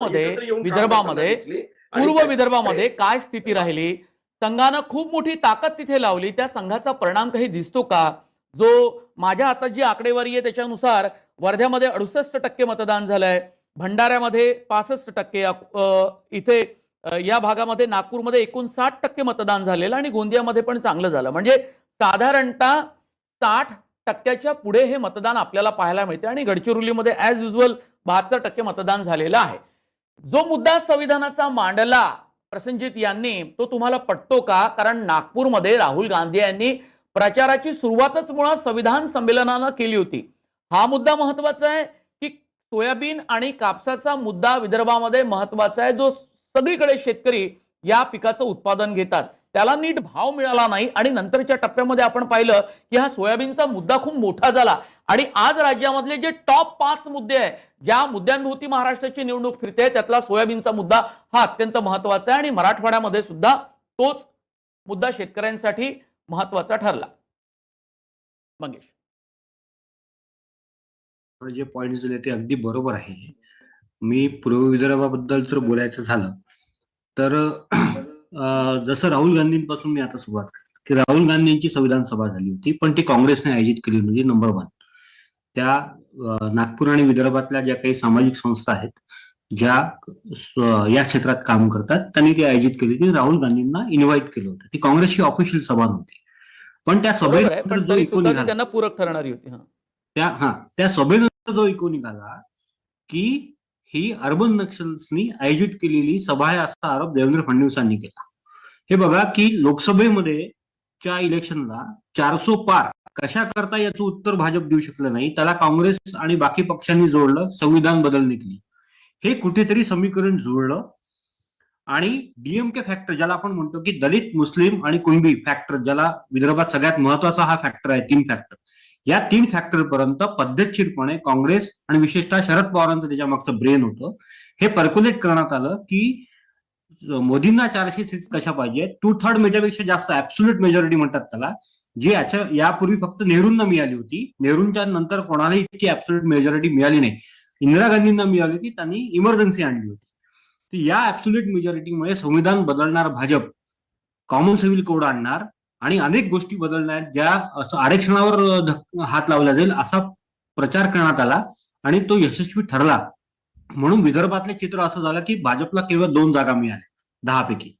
विदर्भामध्ये पूर्व विदर्भामध्ये काय स्थिती राहिली? संघानं खूप मोठी ताकद तिथे लावली. त्या संघाचा परिणाम काही दिसतो का? जो माझ्या हातात जी आकडेवारी आहे त्याच्यानुसार वर्ध्यामध्ये अडुसष्ट टक्के मतदान झालंय. भंडाऱ्यामध्ये पासष्ट टक्के. इथे या भागामध्ये नागपूरमध्ये एकोणसाठ टक्के मतदान झालेलं आणि गोंदियामध्ये पण चांगलं झालं. म्हणजे साधारणतः साठ टक्क्याच्या पुढे हे मतदान आपल्याला पाहायला मिळते आणि गडचिरोलीमध्ये ऍज युजल बहात्तर टक्के मतदान झालेलं आहे. जो मुद्दा संविधानाचा मांडला प्रसंजित यांनी तो तुम्हाला पटतो का? कारण नागपूरमध्ये राहुल गांधी यांनी प्रचाराची सुरुवातच मुळात संविधान संमेलनानं केली होती. हा मुद्दा महत्त्वाचा आहे की सोयाबीन आणि कापसाचा मुद्दा विदर्भामध्ये महत्त्वाचा आहे जो सगळीकडे शेतकरी या पिकाचं उत्पादन घेतात. त्याला नीट भाव मिळाला नाही आणि नंतरच्या टप्प्यामध्ये आपण पाहिलं की हा सोयाबीनचा मुद्दा खूप मोठा झाला. आणि आज राज्यामधले जे टॉप पाच मुद्दे आहे ज्या मुद्द्यांभोवती महाराष्ट्राची निवडणूक फिरते त्यातला सोयाबीनचा मुद्दा हा अत्यंत महत्त्वाचा आहे आणि मराठवाड्यामध्ये सुद्धा तोच मुद्दा शेतकऱ्यांसाठी महत्त्वाचा ठरला. मंगेश. जे पॉइंट दिले ते अगदी बरोबर आहे. मी पूर्व विदर्भाबद्दल जर बोलायचं झालं तर जसं राहुल गांधींपासून मी आता सुरुवात की राहुल गांधींची संविधान सभा झाली होती पण ती काँग्रेसने आयोजित केली म्हणजे नंबर वन त्या नागपूर आणि विदर्भातल्या ज्या काही सामाजिक संस्था आहेत ज्या या क्षेत्रात काम करतात त्यांनी ती आयोजित केली. होती राहुल गांधींना इन्व्हाइट केलं होतं. ती काँग्रेसची ऑफिशियल सभा नव्हती. पण त्या सभेनंतर जो इको निघाला त्यांना पूरक ठरणारी होती हा. त्या हा. त्या सभेनंतर जो इको निघाला की ही अर्बन नक्षल्सनी आयोजित केलेली सभा आहे असा आरोप देवेंद्र फडणवीसांनी केला. हे बघा की लोकसभेमध्ये च्या इलेक्शनला चारसो पार कशा करता याचं उत्तर भाजप देऊ शकलं नाही त्याला काँग्रेस आणि बाकी पक्षांनी जोडलं संविधान बदलणे केली हे कुठेतरी समीकरण जुळलं आणि डीएमके फॅक्टर ज्याला आपण म्हणतो की दलित मुस्लिम आणि कुणबी फॅक्टर ज्याला विदर्भात सगळ्यात महत्त्वाचा हा फॅक्टर आहे तीन फॅक्टर या तीन फॅक्टर पर्यंत पद्धतशीरपणे काँग्रेस आणि विशेषतः शरद पवारांचं त्याच्या मागचं ब्रेन होतं. हे पर्क्युलेट करण्यात आलं की मोदींना चारशे सीट्स कशा पाहिजे टू थर्ड मेजरपेक्षा जास्त ऍब्सुल्युट मेजॉरिटी म्हणतात त्याला. जी याच्या यापूर्वी फक्त नेहरूंना मिळाली होती. नेहरूंच्या नंतर कोणालाही इतकी ऍब्सुल्युट मेजॉरिटी मिळाली नाही. इंदिरा गांधींना मिळाली होती त्यांनी इमर्जन्सी आणली होती. या ऍब्सुल्युट मेजॉरिटीमुळे संविधान बदलणार भाजप कॉमन सिव्हिल कोड आणणार आणि अनेक गोष्टी बदलण्यात ज्या असं आरक्षणावर हात लावला जाईल असा प्रचार करण्यात आला आणि तो यशस्वी ठरला. म्हणून विदर्भातले चित्र असं झालं की भाजपला केवळ दोन जागा मिळाल्या. दहापैकी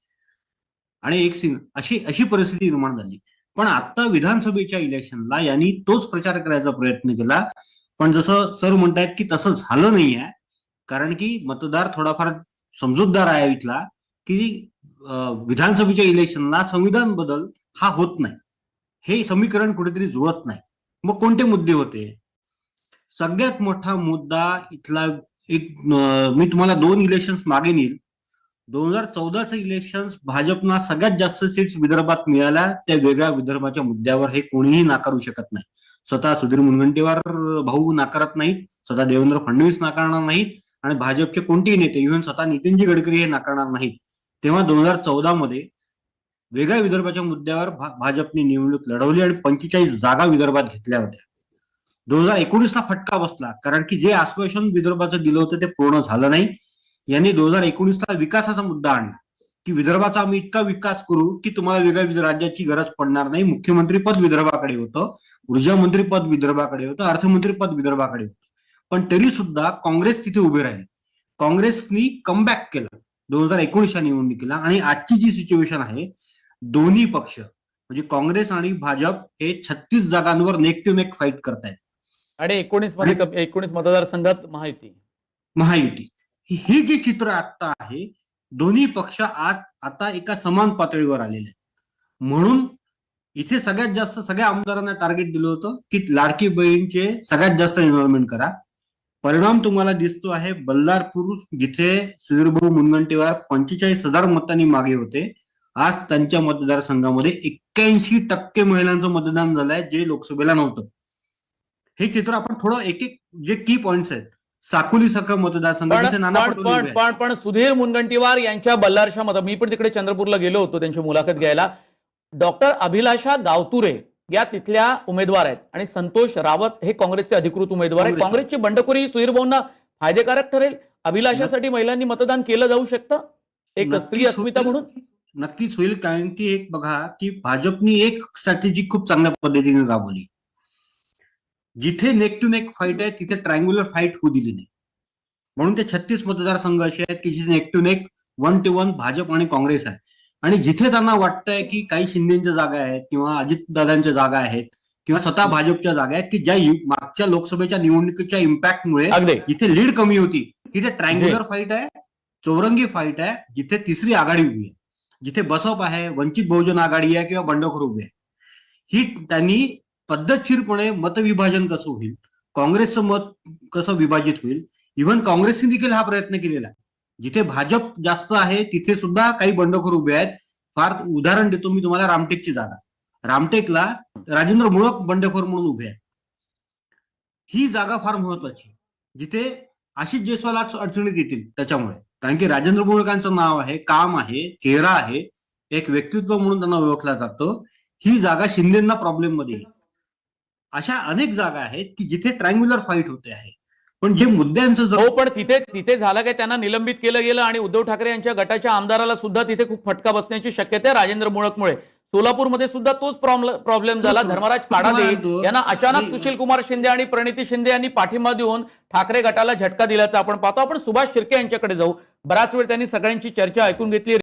आणि एक सीन अशी अशी परिस्थिती निर्माण झाली. पण आता विधानसभेच्या इलेक्शनला यांनी तोच प्रचार करायचा प्रयत्न केला. पण जसं सर म्हणतायत की तसं झालं नाहीये. कारण की मतदार थोडाफार समजूतदार आहे इथला की विधानसभेच्या इलेक्शनला संविधान बदल हा होत नाही. हे समीकरण कुठेतरी जुळत नाही. मग कोणते मुद्दे होते? सगळ्यात मोठा मुद्दा इथला एक मी तुम्हाला दोन इलेक्शन मागे नेईल. दोन हजार चौदाचं इलेक्शन भाजपना सगळ्यात जास्त सीट्स विदर्भात मिळाल्या. त्या वेगळ्या विदर्भाच्या मुद्द्यावर हे कोणीही नाकारू शकत नाही. स्वतः सुधीर मुनगंटीवार भाऊ नाकारत नाहीत. स्वतः देवेंद्र फडणवीस नाकारणार नाहीत. आणि भाजपचे कोणतेही नेते इव्हन स्वतः नितीनजी गडकरी हे नाकारणार नाहीत. तेव्हा दोन हजार चौदा मध्ये वेगळ्या विदर्भाच्या मुद्द्यावर भाजपने निवडणूक लढवली आणि पंचेचाळीस जागा विदर्भात घेतल्या होत्या. दोन हजार एकोणीसला फटका बसला कारण की जे आश्वासन विदर्भाचं दिलं होतं ते पूर्ण झालं नाही. यांनी दोन हजार एकोणीसला विकासाचा मुद्दा आणला. की विदर्भाचा आम्ही इतका विकास करू की तुम्हाला वेगळ्या राज्याची गरज पडणार नाही. मुख्यमंत्री पद विदर्भाकडे होतं ऊर्जा मंत्री पद विदर्भाकडे होतं अर्थमंत्री पद विदर्भाकडे होतं. पण तरी सुद्धा काँग्रेस तिथे उभे राहिली. काँग्रेसनी कमबॅक केलं दोन हजार एकोणीसच्या निवडणुकीला. आणि आजची जी सिच्युएशन आहे दोन्ही पक्ष म्हणजे काँग्रेस आणि भाजप हे छत्तीस जागांवर नेक टू नेक फाईट करतायत. आणि एकोणीसमध्ये एकोणीस मतदारसंघात महायुती. महायुती. हे जे चित्र आता आहे दोन्ही पक्ष आज आता एका समान पातळीवर आलेले आहेत. म्हणून इथे सगळ्यात जास्त सगळ्या आमदारांना टार्गेट दिलं होतं की लाडकी बहीणचे सगळ्यात जास्त इन्व्हॉल्वमेंट करा. परिणाम तुम्हाला दिसतो आहे बल्लारपूर जिथे सुधीरभाऊ मुनगंटीवार पंचेचाळीस हजार मतांनी मागे होते. आज त्यांच्या मतदारसंघामध्ये एक्क्याऐंशी टक्के महिलांचं मतदान झालंय जे लोकसभेला नव्हतं. हे चित्र आपण थोडं एक एक जे की पॉइंट्स आहेत साकोली सारखं मतदारसंघ पण पण पण सुधीर मुनगंटीवार यांच्या बल्लारशा मत मी पण तिकडे चंद्रपूरला गेलो होतो त्यांची मुलाखत घ्यायला. डॉक्टर अभिलाषा गावतुरे या तिथल्या उमेदवार आहेत. आणि संतोष रावत हे काँग्रेसचे अधिकृत उमेदवार आहेत. काँग्रेस. काँग्रेसची बंडखोरी सुधीर भाऊंना फायदेकारक ठरेल? अभिलाषासाठी महिलांनी मतदान केलं जाऊ शकतं? एक स्त्री अस्मिता. म्हणून? नक्कीच होईल कारण की एक बघा की भाजपनी एक स्ट्रॅटेजी खूप चांगल्या पद्धतीने राबवली. जिथे नेक टू नेक फाईट आहे तिथे ट्रायंग्युलर फाईट होऊ दिली नाही. म्हणून ते छत्तीस मतदारसंघ असे आहेत की जिथे neck to neck one to one Bhajap आणि काँग्रेस आहे. आणि जिथे त्यांना वाटतंय की काही शिंदेच्या जागा आहेत किंवा अजितदादांच्या जागा आहेत किंवा स्वतः भाजपच्या जागा आहेत की ज्या मागच्या लोकसभेच्या निवडणुकीच्या इम्पॅक्टमुळे जिथे लीड कमी होती तिथे ट्रायंग्युलर फाईट आहे चौरंगी फाईट आहे जिथे तिसरी आघाडी उभी आहे. जिथे बसप आहे वंचित बहुजन आघाडी आहे किंवा बंडखोर उभे आहे. ही त्यांनी पद्धतशीरपणे मतविभाजन कसं होईल? काँग्रेसचं मत कसं विभाजित होईल? इव्हन काँग्रेसने देखील हा प्रयत्न केलेला आहे. जिथे भाजप जास्त आहे तिथे सुद्धा काही बंडखोर उभे आहेत. फार उदाहरण देतो मी तुम्हाला रामटेकची जागा. रामटेकला राजेंद्र मुळक बंडखोर म्हणून उभे आहेत. ही जागा फार महत्वाची जिथे आशिष जयस्वाल अडचणीत येतील त्याच्यामुळे. कारण की राजेंद्र मुळकांचं नाव आहे काम आहे चेहरा आहे एक व्यक्तित्व म्हणून त्यांना ओळखलं जातं. ही जागा शिंदेना प्रॉब्लेममध्ये येईल. अशा अनेक जागा आहेत की जिथे ट्रायंग्युलर फाईट होते आहे. पण जे मुद्द्यांचं हो पण तिथे तिथे झालं काय? त्यांना निलंबित केलं गेलं आणि उद्धव ठाकरे यांच्या गटाच्या आमदाराला सुद्धा तिथे खूप फटका बसण्याची शक्यता आहे राजेंद्र मुळकमुळे. सोलापूरमध्ये सुद्धा तोच प्रॉब्लेम झाला. धर्मराज काडादे यांना अचानक. सुशील कुमार शिंदे आणि प्रणिती शिंदे यांनी पाठिंबा देऊन ठाकरे गटाला झटका दिल्याचा आपण पाहतो. आपण सुभाष शिर्के यांच्याकडे जाऊ. बराच वेळ त्यांनी सगळ्यांची चर्चा ऐकून घेतली.